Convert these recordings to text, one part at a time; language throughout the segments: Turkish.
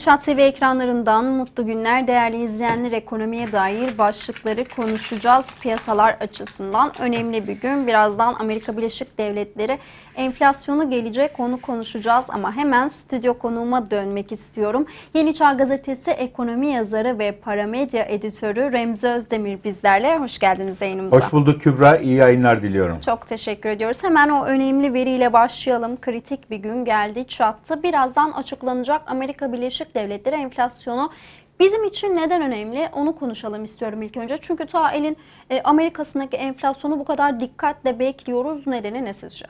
Gençat TV ekranlarından mutlu günler değerli izleyenler ekonomiye dair başlıkları konuşacağız. Piyasalar açısından önemli bir gün. Birazdan Amerika Birleşik Devletleri enflasyonu gelecek onu konuşacağız ama hemen stüdyo konuğuma dönmek istiyorum. Yeni Çağ Gazetesi ekonomi yazarı ve Paramedya editörü Remzi Özdemir bizlerle. Hoş geldiniz yayınımıza. Hoş bulduk Kübra. İyi yayınlar diliyorum. Çok teşekkür ediyoruz. Hemen o önemli veriyle başlayalım. Kritik bir gün geldi, çattı. Birazdan açıklanacak Amerika Birleşik Devletleri enflasyonu Bizim için neden önemli onu konuşalım istiyorum ilk önce. Çünkü ta elin e, Amerika'sındaki enflasyonu bu kadar dikkatle bekliyoruz. Nedeni ne sizce?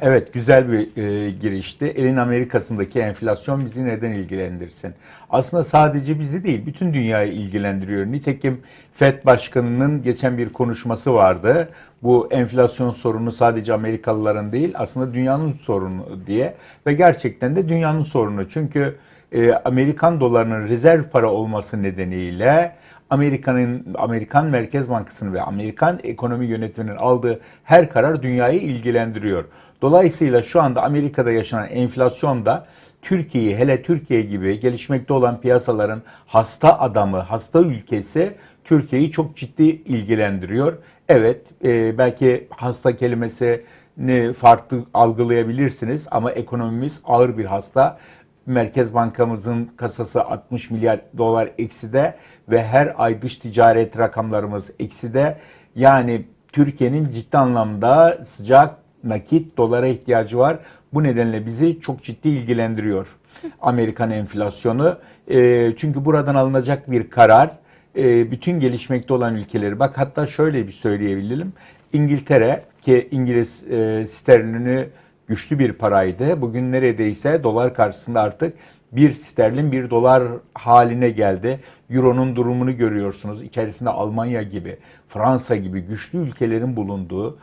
Evet güzel bir e, girişti. Elin Amerika'sındaki enflasyon bizi neden ilgilendirsin? Aslında sadece bizi değil bütün dünyayı ilgilendiriyor. Nitekim FED Başkanı'nın geçen bir konuşması vardı. Bu enflasyon sorunu sadece Amerikalıların değil aslında dünyanın sorunu diye. Ve gerçekten de dünyanın sorunu. Çünkü e, Amerikan dolarının rezerv para olması nedeniyle Amerika'nın Amerikan Merkez Bankası'nın ve Amerikan ekonomi yönetiminin aldığı her karar dünyayı ilgilendiriyor. Dolayısıyla şu anda Amerika'da yaşanan enflasyon da Türkiye'yi hele Türkiye gibi gelişmekte olan piyasaların hasta adamı, hasta ülkesi Türkiye'yi çok ciddi ilgilendiriyor. Evet e, belki hasta kelimesini farklı algılayabilirsiniz ama ekonomimiz ağır bir hasta. Merkez Bankamızın kasası 60 milyar dolar ekside ve her ay dış ticaret rakamlarımız ekside. Yani Türkiye'nin ciddi anlamda sıcak nakit dolara ihtiyacı var. Bu nedenle bizi çok ciddi ilgilendiriyor Amerikan enflasyonu. E, çünkü buradan alınacak bir karar e, bütün gelişmekte olan ülkeleri bak hatta şöyle bir söyleyebilirim. İngiltere ki İngiliz e, sterlini güçlü bir paraydı. Bugün neredeyse dolar karşısında artık bir sterlin bir dolar haline geldi. Euro'nun durumunu görüyorsunuz. İçerisinde Almanya gibi, Fransa gibi güçlü ülkelerin bulunduğu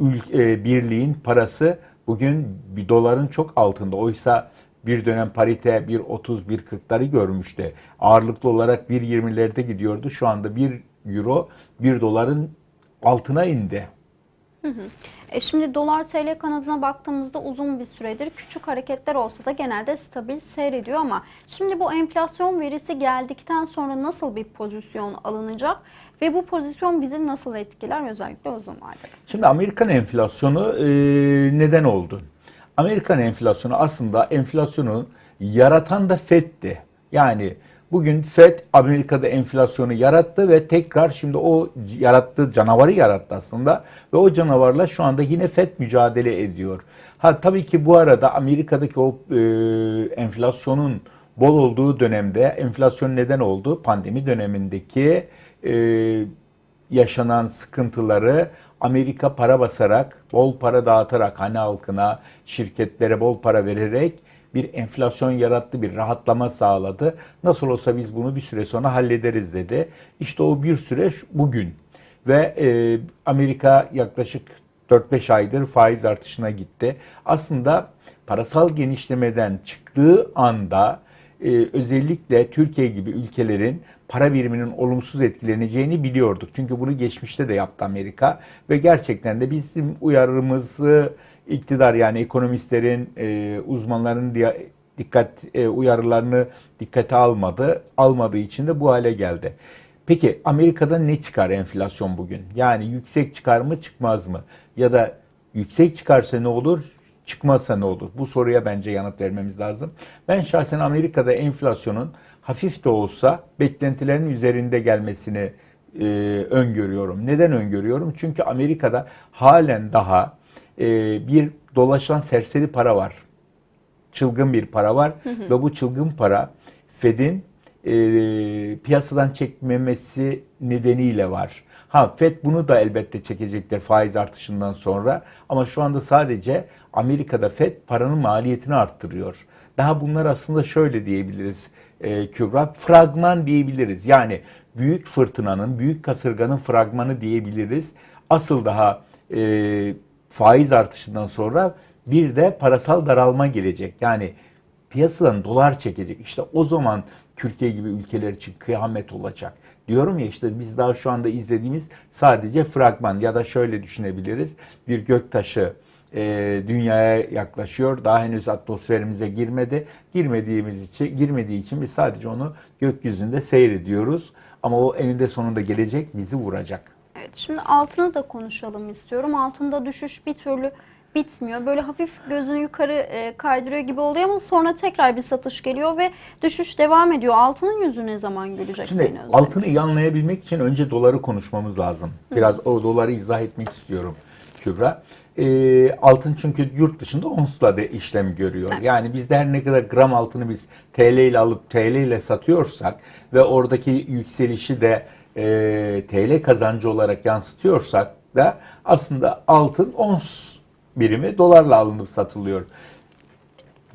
ülke, birliğin parası bugün bir doların çok altında. Oysa bir dönem parite 1.30 1.40'ları görmüştü. Ağırlıklı olarak 1.20'lerde gidiyordu. Şu anda 1 euro 1 doların altına indi. Hı hı. E şimdi dolar TL kanadına baktığımızda uzun bir süredir küçük hareketler olsa da genelde stabil seyrediyor ama şimdi bu enflasyon verisi geldikten sonra nasıl bir pozisyon alınacak ve bu pozisyon bizi nasıl etkiler özellikle uzun vadede? Şimdi Amerikan enflasyonu e, neden oldu? Amerikan enflasyonu aslında enflasyonu yaratan da FED'ti. Yani Bugün FED Amerika'da enflasyonu yarattı ve tekrar şimdi o yarattığı canavarı yarattı aslında ve o canavarla şu anda yine FED mücadele ediyor. Ha tabii ki bu arada Amerika'daki o e, enflasyonun bol olduğu dönemde enflasyon neden oldu? Pandemi dönemindeki e, yaşanan sıkıntıları Amerika para basarak, bol para dağıtarak hani halkına, şirketlere bol para vererek bir enflasyon yarattı, bir rahatlama sağladı. Nasıl olsa biz bunu bir süre sonra hallederiz dedi. İşte o bir süreç bugün. Ve e, Amerika yaklaşık 4-5 aydır faiz artışına gitti. Aslında parasal genişlemeden çıktığı anda e, özellikle Türkiye gibi ülkelerin para biriminin olumsuz etkileneceğini biliyorduk. Çünkü bunu geçmişte de yaptı Amerika ve gerçekten de bizim uyarımızı iktidar yani ekonomistlerin, e, uzmanların diye dikkat e, uyarılarını dikkate almadı. Almadığı için de bu hale geldi. Peki Amerika'da ne çıkar enflasyon bugün? Yani yüksek çıkar mı çıkmaz mı? Ya da yüksek çıkarsa ne olur? Çıkmazsa ne olur? Bu soruya bence yanıt vermemiz lazım. Ben şahsen Amerika'da enflasyonun hafif de olsa beklentilerin üzerinde gelmesini e, öngörüyorum. Neden öngörüyorum? Çünkü Amerika'da halen daha e, bir dolaşan serseri para var. Çılgın bir para var hı hı. ve bu çılgın para Fed'in e, piyasadan çekmemesi nedeniyle var. Ha Fed bunu da elbette çekecektir faiz artışından sonra ama şu anda sadece Amerika'da Fed paranın maliyetini arttırıyor. Daha bunlar aslında şöyle diyebiliriz e, Kübra, fragman diyebiliriz. Yani büyük fırtınanın, büyük kasırganın fragmanı diyebiliriz. Asıl daha e, faiz artışından sonra bir de parasal daralma gelecek. Yani piyasadan dolar çekecek. İşte o zaman Türkiye gibi ülkeler için kıyamet olacak. Diyorum ya işte biz daha şu anda izlediğimiz sadece fragman ya da şöyle düşünebiliriz. Bir göktaşı e, dünyaya yaklaşıyor. Daha henüz atmosferimize girmedi. Girmediğimiz için, girmediği için biz sadece onu gökyüzünde seyrediyoruz. Ama o eninde sonunda gelecek, bizi vuracak. Evet, şimdi altını da konuşalım istiyorum. Altında düşüş bir türlü bitmiyor. Böyle hafif gözünü yukarı e, kaydırıyor gibi oluyor ama sonra tekrar bir satış geliyor ve düşüş devam ediyor. Altının yüzü ne zaman gülecek Şimdi Sayın Özdemir? altını iyi anlayabilmek için önce doları konuşmamız lazım. Biraz o doları izah etmek istiyorum Kübra. Ee, altın çünkü yurt dışında onsla da işlem görüyor. Evet. Yani bizde her ne kadar gram altını biz TL ile alıp TL ile satıyorsak ve oradaki yükselişi de e, TL kazancı olarak yansıtıyorsak da aslında altın ons birimi dolarla alınıp satılıyor.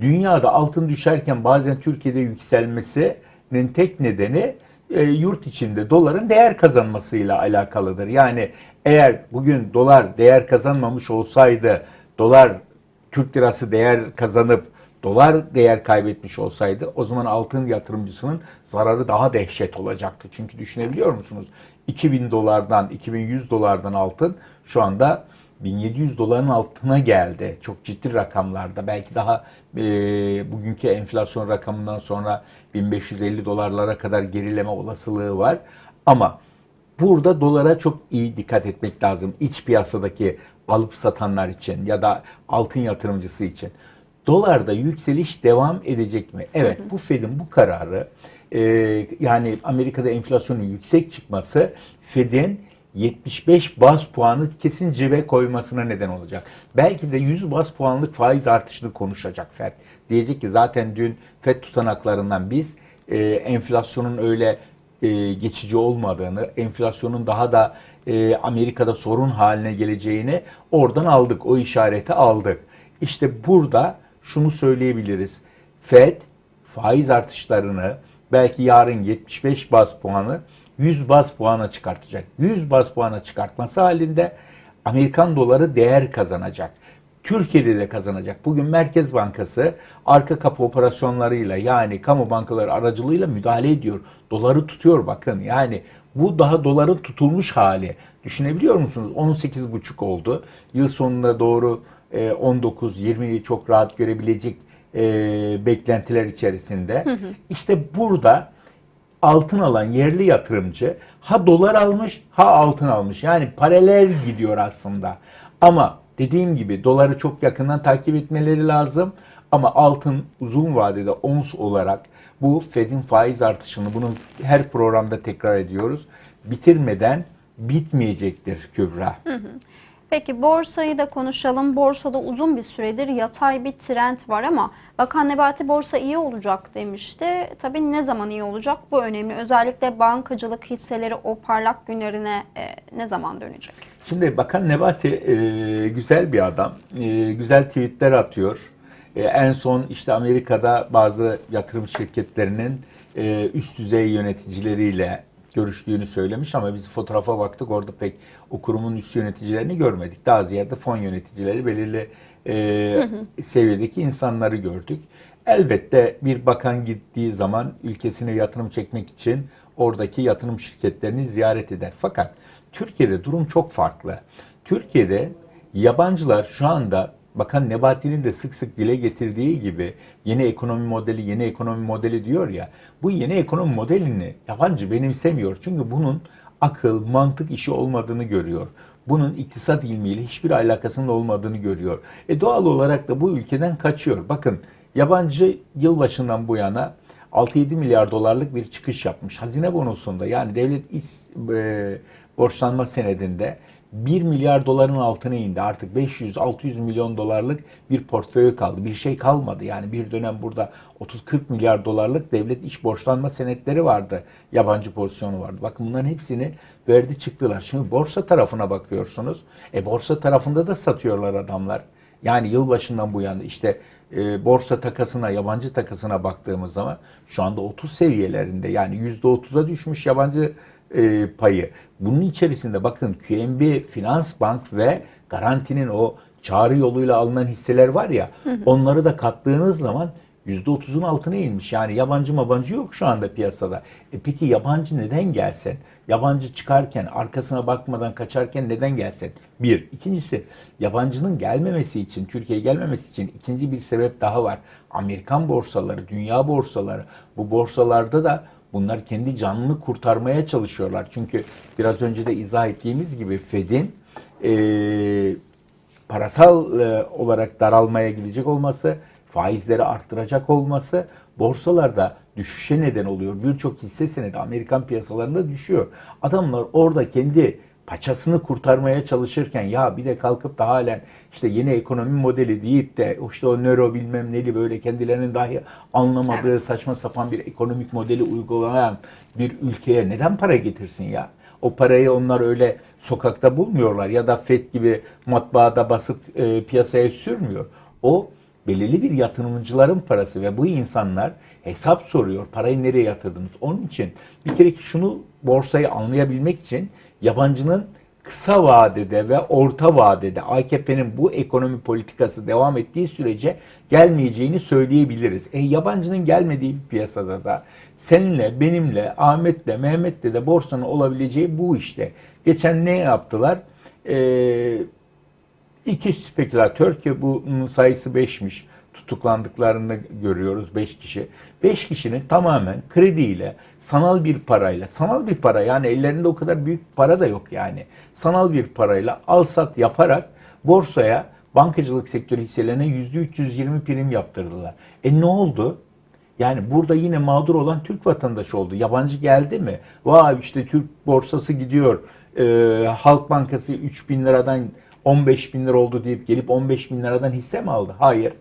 Dünyada altın düşerken bazen Türkiye'de yükselmesinin tek nedeni e, yurt içinde doların değer kazanmasıyla alakalıdır. Yani eğer bugün dolar değer kazanmamış olsaydı, dolar Türk lirası değer kazanıp dolar değer kaybetmiş olsaydı o zaman altın yatırımcısının zararı daha dehşet olacaktı. Çünkü düşünebiliyor musunuz? 2000 dolardan 2100 dolardan altın şu anda 1700 doların altına geldi. Çok ciddi rakamlarda. Belki daha e, bugünkü enflasyon rakamından sonra 1550 dolarlara kadar gerileme olasılığı var. Ama burada dolara çok iyi dikkat etmek lazım. İç piyasadaki alıp satanlar için ya da altın yatırımcısı için. Dolarda yükseliş devam edecek mi? Evet bu Fed'in bu kararı e, yani Amerika'da enflasyonun yüksek çıkması Fed'in 75 bas puanı kesin cebe koymasına neden olacak. Belki de 100 bas puanlık faiz artışını konuşacak FED. Diyecek ki zaten dün FED tutanaklarından biz e, enflasyonun öyle e, geçici olmadığını, enflasyonun daha da e, Amerika'da sorun haline geleceğini oradan aldık. O işareti aldık. İşte burada şunu söyleyebiliriz. FED faiz artışlarını belki yarın 75 bas puanı 100 bas puana çıkartacak. 100 bas puana çıkartması halinde Amerikan doları değer kazanacak. Türkiye'de de kazanacak. Bugün Merkez Bankası arka kapı operasyonlarıyla yani kamu bankaları aracılığıyla müdahale ediyor. Doları tutuyor bakın. Yani bu daha doların tutulmuş hali. Düşünebiliyor musunuz? 18,5 oldu. Yıl sonuna doğru 19-20'yi çok rahat görebilecek e, beklentiler içerisinde. İşte burada altın alan yerli yatırımcı ha dolar almış ha altın almış. Yani paralel gidiyor aslında. Ama dediğim gibi doları çok yakından takip etmeleri lazım. Ama altın uzun vadede ons olarak bu Fed'in faiz artışını bunu her programda tekrar ediyoruz. Bitirmeden bitmeyecektir Kübra. Peki borsayı da konuşalım. Borsada uzun bir süredir yatay bir trend var ama Bakan Nebati borsa iyi olacak demişti. Tabii ne zaman iyi olacak bu önemli. Özellikle bankacılık hisseleri o parlak günlerine e, ne zaman dönecek? Şimdi Bakan Nebati e, güzel bir adam. E, güzel tweetler atıyor. E, en son işte Amerika'da bazı yatırım şirketlerinin e, üst düzey yöneticileriyle görüştüğünü söylemiş ama biz fotoğrafa baktık orada pek o kurumun üst yöneticilerini görmedik. Daha ziyade fon yöneticileri belirli e, seviyedeki insanları gördük. Elbette bir bakan gittiği zaman ülkesine yatırım çekmek için oradaki yatırım şirketlerini ziyaret eder. Fakat Türkiye'de durum çok farklı. Türkiye'de yabancılar şu anda Bakan Nebati'nin de sık sık dile getirdiği gibi yeni ekonomi modeli, yeni ekonomi modeli diyor ya. Bu yeni ekonomi modelini yabancı benimsemiyor. Çünkü bunun akıl, mantık işi olmadığını görüyor. Bunun iktisat ilmiyle hiçbir alakasının olmadığını görüyor. E doğal olarak da bu ülkeden kaçıyor. Bakın yabancı yılbaşından bu yana 6-7 milyar dolarlık bir çıkış yapmış. Hazine bonosunda yani devlet iç e, borçlanma senedinde 1 milyar doların altına indi. Artık 500-600 milyon dolarlık bir portföy kaldı. Bir şey kalmadı. Yani bir dönem burada 30-40 milyar dolarlık devlet iç borçlanma senetleri vardı. Yabancı pozisyonu vardı. Bakın bunların hepsini verdi çıktılar. Şimdi borsa tarafına bakıyorsunuz. E borsa tarafında da satıyorlar adamlar. Yani yılbaşından bu yana işte e, borsa takasına, yabancı takasına baktığımız zaman şu anda 30 seviyelerinde yani %30'a düşmüş yabancı e, payı. Bunun içerisinde bakın QNB, Finans Bank ve Garanti'nin o çağrı yoluyla alınan hisseler var ya onları da kattığınız zaman %30'un altına inmiş. Yani yabancı mabancı yok şu anda piyasada. E peki yabancı neden gelsin? Yabancı çıkarken, arkasına bakmadan kaçarken neden gelsin? Bir. İkincisi, yabancının gelmemesi için, Türkiye'ye gelmemesi için ikinci bir sebep daha var. Amerikan borsaları, dünya borsaları. Bu borsalarda da bunlar kendi canını kurtarmaya çalışıyorlar. Çünkü biraz önce de izah ettiğimiz gibi Fed'in eee parasal e, olarak daralmaya gidecek olması, faizleri arttıracak olması borsalarda düşüşe neden oluyor. Birçok hisse senedi Amerikan piyasalarında düşüyor. Adamlar orada kendi paçasını kurtarmaya çalışırken ya bir de kalkıp da halen işte yeni ekonomi modeli deyip de işte o nöro bilmem neli böyle kendilerinin dahi anlamadığı saçma sapan bir ekonomik modeli uygulayan bir ülkeye neden para getirsin ya? O parayı onlar öyle sokakta bulmuyorlar ya da FED gibi matbaada basıp e, piyasaya sürmüyor. O belirli bir yatırımcıların parası ve bu insanlar hesap soruyor. Parayı nereye yatırdınız? Onun için bir kere ki şunu borsayı anlayabilmek için yabancının kısa vadede ve orta vadede AKP'nin bu ekonomi politikası devam ettiği sürece gelmeyeceğini söyleyebiliriz. E, yabancının gelmediği bir piyasada da seninle, benimle, Ahmet'le, Mehmet'le de borsanın olabileceği bu işte. Geçen ne yaptılar? Eee İki spekülatör ki bunun sayısı 5'miş. Tutuklandıklarını görüyoruz 5 kişi. 5 kişinin tamamen krediyle, sanal bir parayla, sanal bir para yani ellerinde o kadar büyük para da yok yani. Sanal bir parayla al sat yaparak borsaya bankacılık sektörü hisselerine %320 prim yaptırdılar. E ne oldu? Yani burada yine mağdur olan Türk vatandaşı oldu. Yabancı geldi mi? Vay işte Türk borsası gidiyor. Ee, Halk Bankası 3 bin liradan 15 bin lira oldu deyip gelip 15 bin liradan hisse mi aldı? Hayır.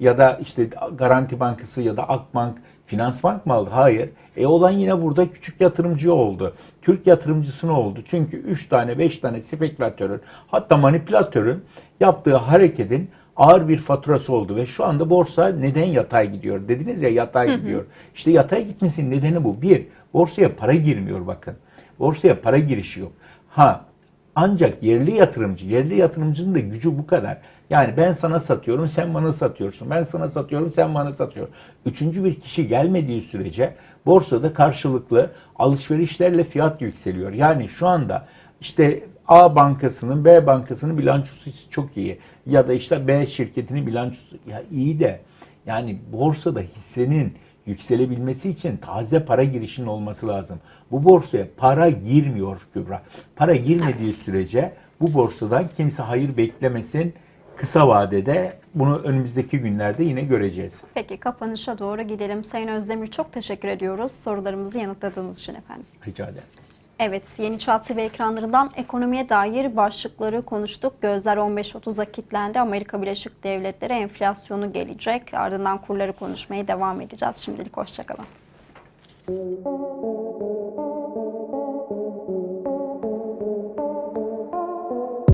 Ya da işte Garanti Bankası ya da Akbank, Finansbank mı aldı? Hayır. E olan yine burada küçük yatırımcı oldu. Türk yatırımcısı ne oldu? Çünkü 3 tane 5 tane spekülatörün hatta manipülatörün yaptığı hareketin ağır bir faturası oldu ve şu anda borsa neden yatay gidiyor? Dediniz ya yatay gidiyor. İşte yatay gitmesinin nedeni bu. Bir, borsaya para girmiyor bakın. Borsaya para girişi yok. Ha ancak yerli yatırımcı, yerli yatırımcının da gücü bu kadar. Yani ben sana satıyorum, sen bana satıyorsun. Ben sana satıyorum, sen bana satıyorsun. Üçüncü bir kişi gelmediği sürece borsada karşılıklı alışverişlerle fiyat yükseliyor. Yani şu anda işte A bankasının, B bankasının bilançosu çok iyi. Ya da işte B şirketinin bilançosu ya iyi de yani borsada hissenin yükselebilmesi için taze para girişinin olması lazım. Bu borsaya para girmiyor Kübra. Para girmediği sürece bu borsadan kimse hayır beklemesin. Kısa vadede bunu önümüzdeki günlerde yine göreceğiz. Peki kapanışa doğru gidelim. Sayın Özdemir çok teşekkür ediyoruz sorularımızı yanıtladığınız için efendim. Rica ederim. Evet, Yeni Çağ TV ekranlarından ekonomiye dair başlıkları konuştuk. Gözler 15.30'a kilitlendi. Amerika Birleşik Devletleri enflasyonu gelecek. Ardından kurları konuşmaya devam edeceğiz. Şimdilik hoşçakalın.